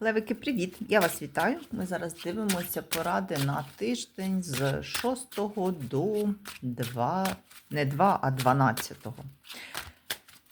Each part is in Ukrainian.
Левики, привіт! Я вас вітаю. Ми зараз дивимося поради на тиждень з 6 до 2, не 2, а 12.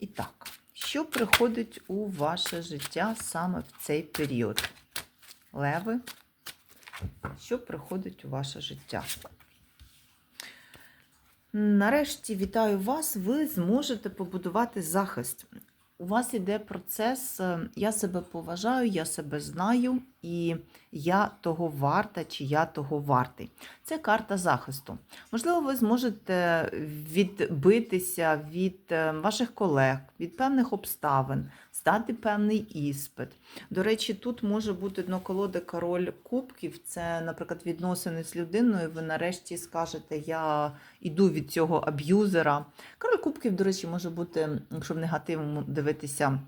І так, що приходить у ваше життя саме в цей період? Леви, що приходить у ваше життя? Нарешті вітаю вас. Ви зможете побудувати захист. У вас іде процес, е, я себе поважаю, я себе знаю, і я того варта, чи я того вартий. Це карта захисту. Можливо, ви зможете відбитися від е, ваших колег, від певних обставин, здати певний іспит. До речі, тут може бути дноколода король кубків. Це, наприклад, відносини з людиною. Ви нарешті скажете, я йду від цього аб'юзера. Король кубків, до речі, може бути, якщо в негативному дивитися.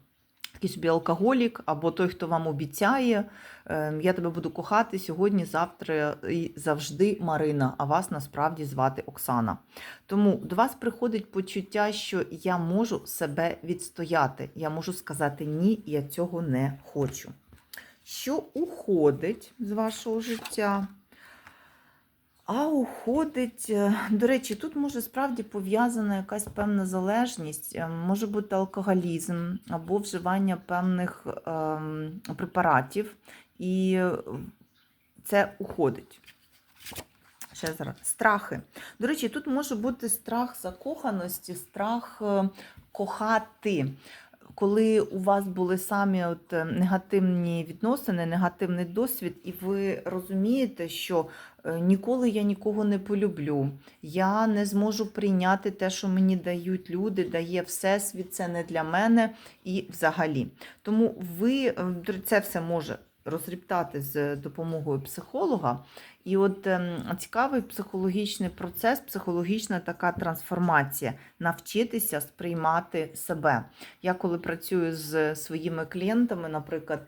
Такий собі алкоголік, або той, хто вам обіцяє, ем, я тебе буду кохати сьогодні, завтра і завжди Марина, а вас насправді звати Оксана. Тому до вас приходить почуття, що я можу себе відстояти. Я можу сказати ні, я цього не хочу. Що уходить з вашого життя? А уходить, е, до речі, тут може справді пов'язана якась певна залежність, е, може бути алкоголізм або вживання певних ем, препаратів, і це уходить. Ще зараз. Страхи. До речі, тут може бути страх закоханості, страх е, кохати. Коли у вас були самі от е, негативні відносини, негативний досвід, і ви розумієте, що е, ніколи я нікого не полюблю, я не зможу прийняти те, що мені дають люди, дає всесвіт, це не для мене і взагалі. Тому ви е, це все може розріптати з допомогою психолога. І от ем, цікавий психологічний процес, психологічна така трансформація, навчитися сприймати себе. Я коли працюю з своїми клієнтами, наприклад,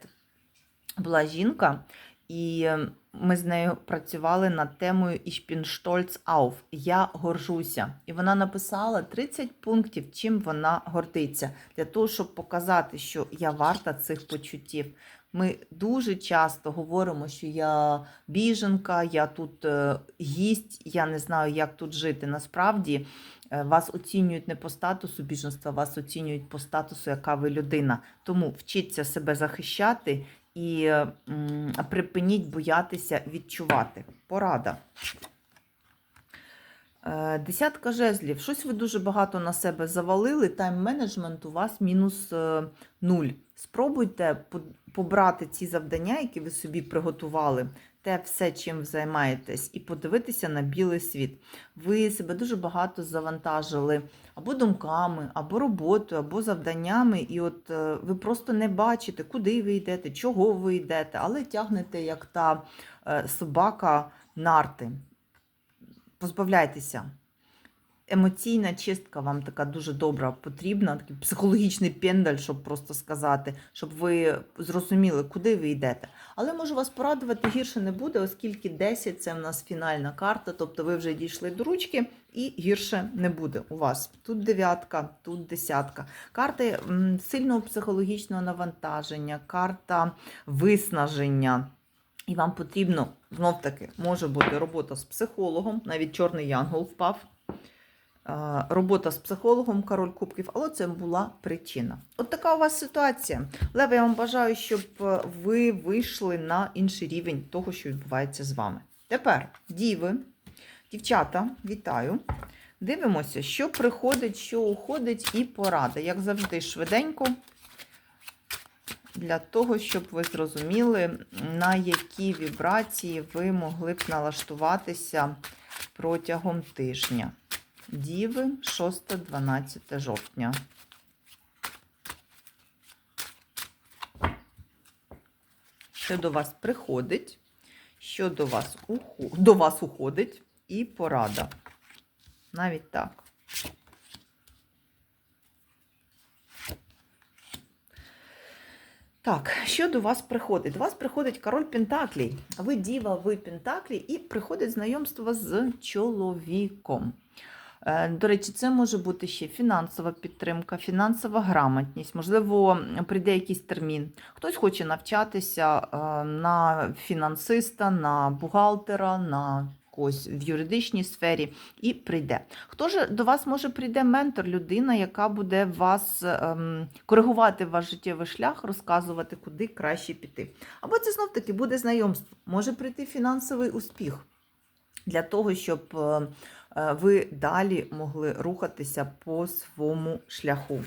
була жінка, і ми з нею працювали над темою Ich bin stolz. Я горжуся. І вона написала 30 пунктів, чим вона гордиться, для того, щоб показати, що я варта цих почуттів. Ми дуже часто говоримо, що я біженка, я тут е, гість, я не знаю, як тут жити. Насправді е, вас оцінюють не по статусу біженства, вас оцінюють по статусу, яка ви людина. Тому вчіться себе захищати і припиніть боятися відчувати. Порада. Е, Десятка жезлів. Щось ви дуже багато на себе завалили. Тайм-менеджмент у вас мінус е, нуль. Спробуйте побрати ці завдання, які ви собі приготували, те все, чим займаєтесь, і подивитися на білий світ. Ви себе дуже багато завантажили або думками, або роботою, або завданнями, і от е, ви просто не бачите, куди ви йдете, чого ви йдете, але тягнете, як та собака нарти позбавляйтеся. Емоційна чистка вам така дуже добра потрібна, такий психологічний пендаль, щоб просто сказати, щоб ви зрозуміли, куди ви йдете. Але можу вас порадувати, гірше не буде, оскільки 10 це в нас фінальна карта, тобто ви вже дійшли до ручки і гірше не буде у вас. Тут дев'ятка, тут десятка. Карти сильного психологічного навантаження, карта виснаження. І вам потрібно, знов таки, може бути робота з психологом, навіть чорний янгол впав. Робота з психологом, король кубків, але це була причина. От така у вас ситуація. Лева, я вам бажаю, щоб е, ви вийшли на інший рівень того, що відбувається з вами. Тепер, діви, дівчата, вітаю. Дивимося, що приходить, що уходить, і порада. Як завжди, швиденько для того, щоб ви зрозуміли, на які вібрації ви могли б налаштуватися протягом тижня. Діви 6-12 жовтня. Що до вас приходить, що до вас, уху... до вас уходить, і порада. Навіть так. Так, що до вас приходить? До вас приходить король Пентаклій. Ви діва, ви Пентаклі, і приходить знайомство з чоловіком. Е, До речі, це може бути ще фінансова підтримка, фінансова грамотність, можливо, прийде якийсь термін. Хтось хоче навчатися е, на фінансиста, на бухгалтера, на когось в юридичній сфері і прийде. Хто ж до вас може прийде ментор, людина, яка буде вас ем, коригувати ваш життєвий шлях, розказувати, куди краще піти. Або це знов таки буде знайомство, може прийти фінансовий успіх для того, щоб е, е, ви далі могли рухатися по своєму шляху.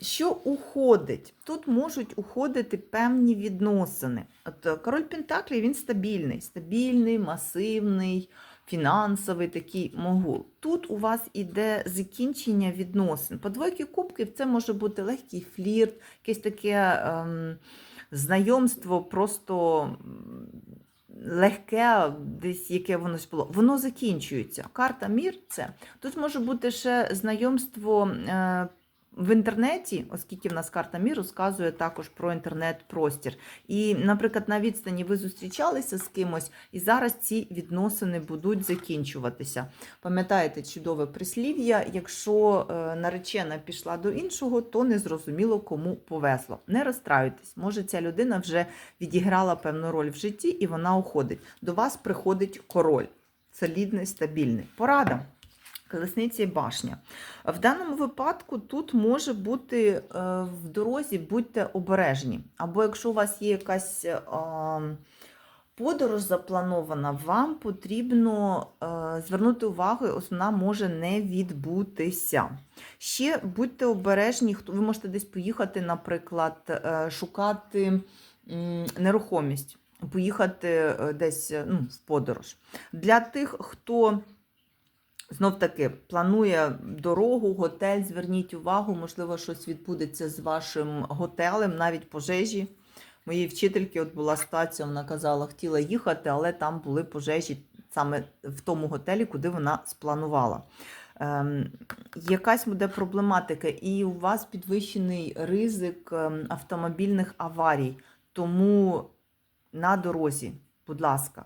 Е, Що уходить? Тут можуть уходити певні відносини. От е, король Пентаклі він стабільний, стабільний, масивний, фінансовий такий могул. Тут у вас іде закінчення відносин. По двойки кубків це може бути легкий флірт, якесь таке ем, знайомство, просто легке, десь яке воно було. Воно закінчується. Карта мір це. Тут може бути ще знайомство. В інтернеті, оскільки в нас карта мір розказує також про інтернет-простір. І, наприклад, на відстані ви зустрічалися з кимось, і зараз ці відносини будуть закінчуватися. Пам'ятаєте чудове прислів'я: якщо е, наречена пішла до іншого, то не зрозуміло, кому повезло. Не розстраюйтесь, може, ця людина вже відіграла певну роль в житті і вона уходить. До вас приходить король. Солідний, стабільний. Порада. Колесниці і башня. В даному випадку тут може бути е, в дорозі, будьте обережні. Або якщо у вас є якась е, подорож запланована, вам потрібно е, звернути увагу, ось вона може не відбутися. Ще будьте обережні, ви можете десь поїхати, наприклад, шукати нерухомість, поїхати десь ну, в подорож. Для тих, хто Знов таки планує дорогу, готель. Зверніть увагу, можливо, щось відбудеться з вашим готелем, навіть пожежі. Моїй вчительки от була ситуація, вона казала, хотіла їхати, але там були пожежі саме в тому готелі, куди вона спланувала. Ем, якась буде проблематика, і у вас підвищений ризик ем, автомобільних аварій. Тому на дорозі, будь ласка.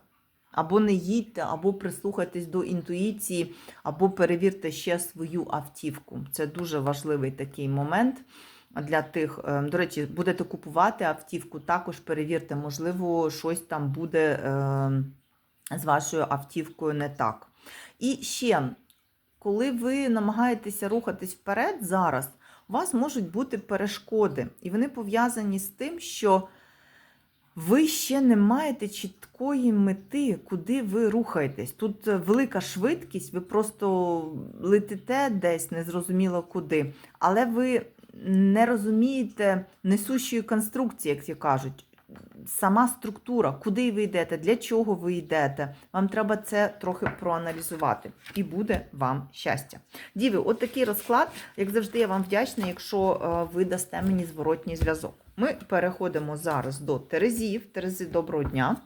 Або не їдьте, або прислухайтесь до інтуїції, або перевірте ще свою автівку. Це дуже важливий такий момент для тих. е, До речі, будете купувати автівку, також перевірте, можливо, щось там буде е, з вашою автівкою не так. І ще, коли ви намагаєтеся рухатись вперед зараз, у вас можуть бути перешкоди, і вони пов'язані з тим, що ви ще не маєте чіткої мети, куди ви рухаєтесь. Тут е, велика швидкість, ви просто летите десь, незрозуміло куди, але ви не розумієте несущої конструкції, як кажуть. Сама структура, куди ви йдете, для чого ви йдете. Вам треба це трохи проаналізувати. І буде вам щастя. Діви, от такий розклад, як завжди, я вам вдячна, якщо е, ви дасте мені зворотній зв'язок. Ми переходимо зараз до Терезів. Терези, доброго дня.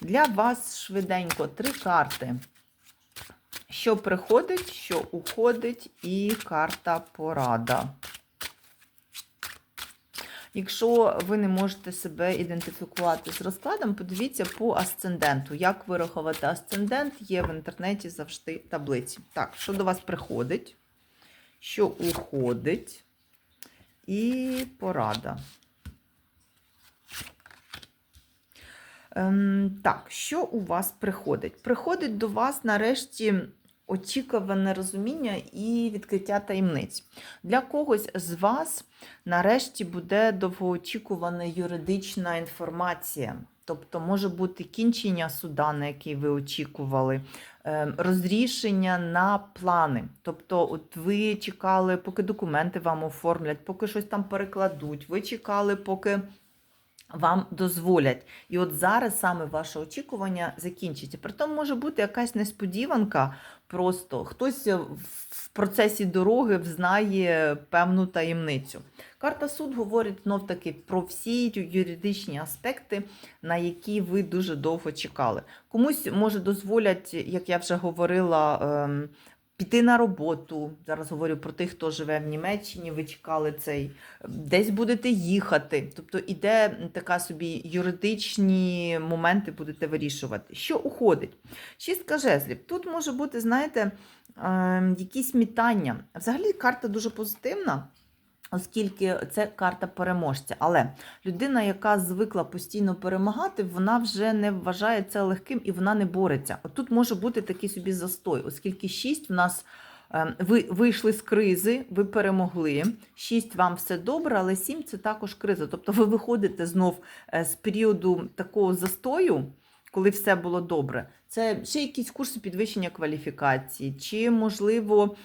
Для вас швиденько три карти. Що приходить, що уходить, і карта порада. Якщо ви не можете себе ідентифікувати з розкладом, подивіться по асценденту. Як вирахувати асцендент, є в інтернеті завжди таблиці. Так, що до вас приходить, що уходить, і порада. Ем, так, що у вас приходить? Приходить до вас нарешті очікуване розуміння і відкриття таємниць. Для когось з вас нарешті буде довгоочікувана юридична інформація. Тобто може бути кінчення суда, на який ви очікували, ем, розрішення на плани. Тобто, от ви чекали, поки документи вам оформлять, поки щось там перекладуть, ви чекали, поки вам дозволять. І от зараз саме ваше очікування закінчиться. Притом може бути якась несподіванка, просто хтось в процесі дороги взнає певну таємницю. Карта суд говорить знов таки про всі юридичні аспекти, на які ви дуже довго чекали. Комусь може дозволять, як я вже говорила, ем, піти на роботу. Зараз говорю про тих, хто живе в Німеччині, ви чекали цей, десь будете їхати. Тобто іде така собі юридичні моменти будете вирішувати. Що уходить? Шістка жезлів. Тут може бути, знаєте, е, якісь мітання. Взагалі карта дуже позитивна. Оскільки це карта переможця. Але людина, яка звикла постійно перемагати, вона вже не вважає це легким і вона не бореться. От тут може бути такий собі застой, оскільки шість в нас е, ви вийшли з кризи, ви перемогли. Шість вам все добре, але сім це також криза. Тобто ви виходите знов е, з періоду такого застою. Коли все було добре, це ще якісь курси підвищення кваліфікації, чи, можливо,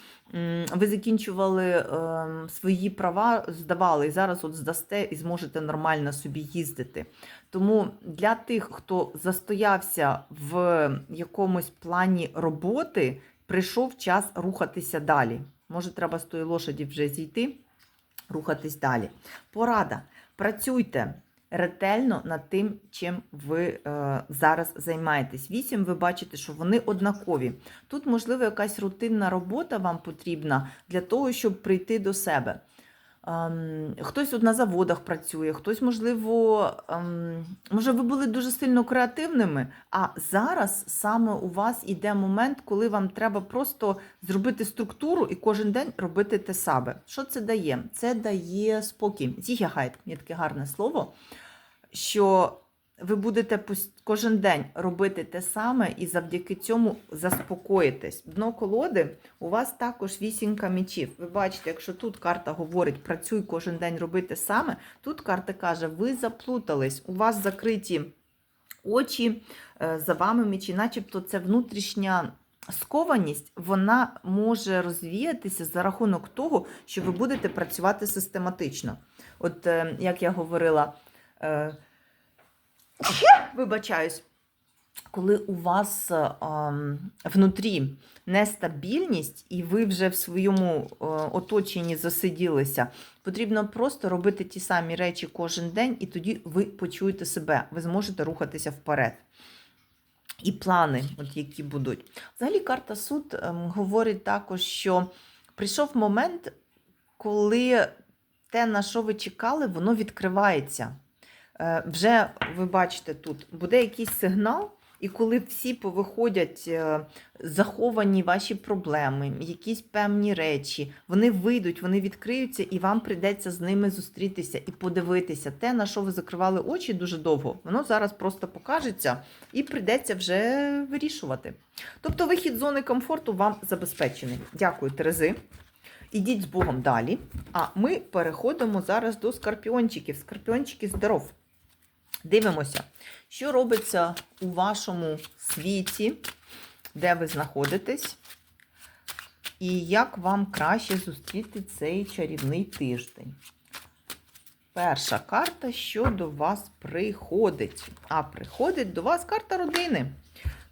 ви закінчували ем, свої права, здавали, і зараз от здасте і зможете нормально собі їздити. Тому для тих, хто застоявся в якомусь плані роботи, прийшов час рухатися далі. Може, треба з тої лошаді вже зійти, рухатись далі. Порада. Працюйте ретельно над тим, чим ви е, зараз займаєтесь. Вісім, ви бачите, що вони однакові. Тут, можливо, якась рутинна робота вам потрібна для того, щоб прийти до себе. Ем, хтось от на заводах працює, хтось, можливо, ем, може, ви були дуже сильно креативними, а зараз саме у вас іде момент, коли вам треба просто зробити структуру і кожен день робити те саме. Що це дає? Це дає спокій. Зігягайт, є таке гарне слово, що ви будете кожен день робити те саме і завдяки цьому заспокоїтесь. Дно колоди у вас також вісінька мечів. Ви бачите, якщо тут карта говорить працюй кожен день робити саме, тут карта каже, ви заплутались, у вас закриті очі, е, за вами мечі, начебто це внутрішня. Скованість вона може розвіятися за рахунок того, що ви будете працювати систематично. От е, як я говорила, е, вибачаюсь, коли у вас е, ем, внутрі нестабільність, і ви вже в своєму е, оточенні засиділися, потрібно просто робити ті самі речі кожен день, і тоді ви почуєте себе, ви зможете рухатися вперед. І плани, от які будуть. Взагалі, карта суд ем, говорить також, що прийшов момент, коли те, на що ви чекали, воно відкривається. Е, вже ви бачите тут, буде якийсь сигнал, і коли всі повиходять е, заховані ваші проблеми, якісь певні речі, вони вийдуть, вони відкриються, і вам прийдеться з ними зустрітися і подивитися. Те, на що ви закривали очі дуже довго, воно зараз просто покажеться і прийдеться вже вирішувати. Тобто вихід з зони комфорту вам забезпечений. Дякую, Терези. Ідіть з Богом далі. А ми переходимо зараз до скорпіончиків. Скорпіончики здоров. Дивимося, що робиться у вашому світі, де ви знаходитесь, і як вам краще зустріти цей чарівний тиждень. Перша карта, що до вас приходить. А приходить до вас карта родини.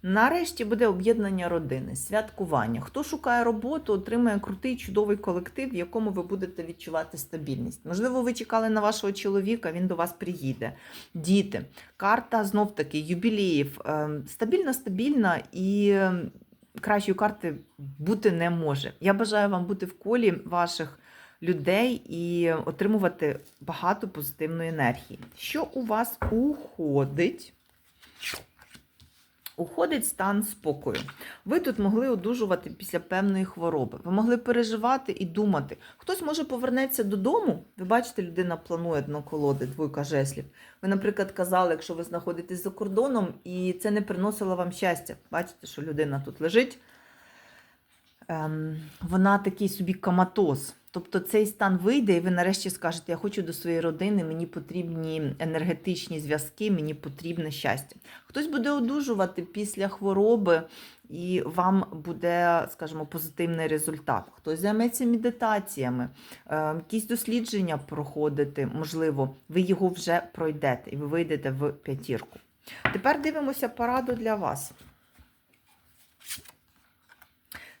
Нарешті буде об'єднання родини, святкування. Хто шукає роботу, отримає крутий чудовий колектив, в якому ви будете відчувати стабільність. Можливо, ви чекали на вашого чоловіка, він до вас приїде. Діти, карта знов таки юбілеїв. Ем, Стабільна, стабільна і кращої карти бути не може. Я бажаю вам бути в колі ваших людей і отримувати багато позитивної енергії. Що у вас уходить? Уходить стан спокою. Ви тут могли одужувати після певної хвороби. Ви могли переживати і думати. Хтось може повернеться додому. Ви бачите, людина планує дно колоди, двойка жеслів. Ви, наприклад, казали, якщо ви знаходитесь за кордоном, і це не приносило вам щастя. Бачите, що людина тут лежить. Ем, вона такий собі коматоз. Тобто цей стан вийде, і ви нарешті скажете, я хочу до своєї родини, мені потрібні енергетичні зв'язки, мені потрібне щастя. Хтось буде одужувати після хвороби, і вам буде, скажімо, позитивний результат. Хтось займеться медитаціями, е, якісь дослідження проходити, можливо, ви його вже пройдете і ви вийдете в п'ятірку. Тепер дивимося пораду для вас.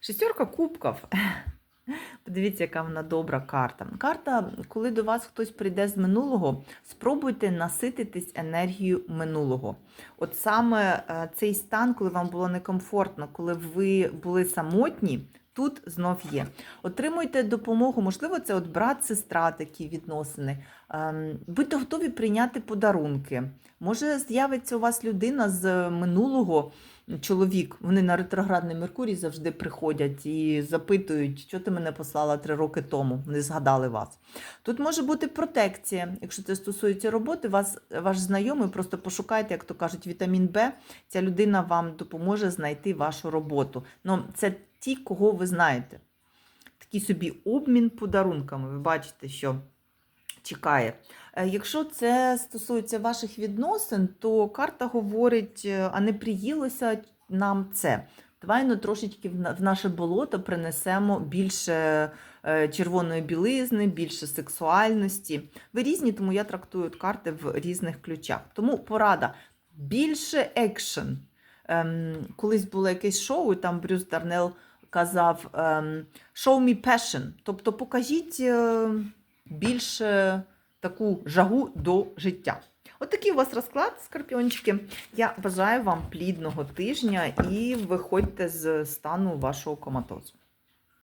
Шестерка кубків. Подивіться, яка вона добра карта. Карта, коли до вас хтось прийде з минулого, спробуйте насититись енергією минулого. От саме е, цей стан, коли вам було некомфортно, коли ви були самотні, тут знов є. Отримуйте допомогу, можливо, це от брат, сестра, такі відносини. Ем, Будьте готові прийняти подарунки. Може, з'явиться у вас людина з минулого чоловік. Вони на ретроградний Меркурій завжди приходять і запитують, що ти мене послала три роки тому. Вони згадали вас. Тут може бути протекція. Якщо це стосується роботи, вас ваш знайомий просто пошукайте, як то кажуть, вітамін Б. Ця людина вам допоможе знайти вашу роботу. Ну, це ті, кого ви знаєте. Такий собі обмін подарунками. Ви бачите, що чекає. Е, Якщо це стосується ваших відносин, то карта говорить, е, а не приїлося нам це. Давай ну, трошечки в наше болото принесемо більше е, червоної білизни, більше сексуальності. Ви різні, тому я трактую карти в різних ключах. Тому порада більше екшен. Ем, колись було якесь шоу, і там Брюс Дарнел казав ем, Show me passion. Тобто покажіть більше таку жагу до життя. От такий у вас розклад, скорпіончики. Я бажаю вам плідного тижня і виходьте з стану вашого коматозу.